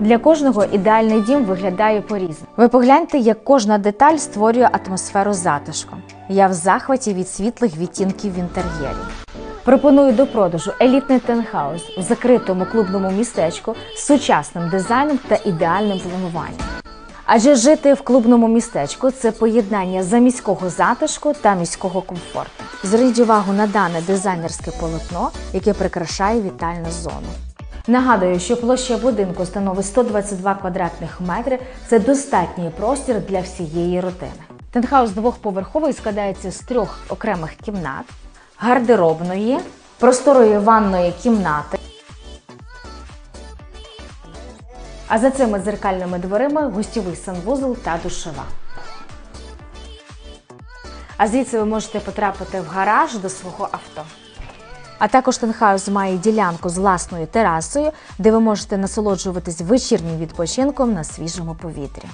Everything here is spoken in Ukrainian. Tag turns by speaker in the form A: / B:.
A: Для кожного ідеальний дім виглядає по-різному. Ви погляньте, як кожна деталь створює атмосферу затишку. Я в захваті від світлих відтінків в інтер'єрі. Пропоную до продажу елітний тенхаус у закритому клубному містечку з сучасним дизайном та ідеальним плануванням. Адже жити в клубному містечку це поєднання заміського затишку та міського комфорту. Зверніть увагу на дане дизайнерське полотно, яке прикрашає вітальну зону. Нагадую, що площа будинку становить 122 квадратних метри. Це достатній простір для всієї родини. Тентхаус двохповерховий складається з трьох окремих кімнат, гардеробної, просторої ванної кімнати. А за цими дзеркальними дверима гостьовий санвузол та душова. А звідси ви можете потрапити в гараж до свого авто. А також Тенхаус має ділянку з власною терасою, де ви можете насолоджуватись вечірнім відпочинком на свіжому повітрі.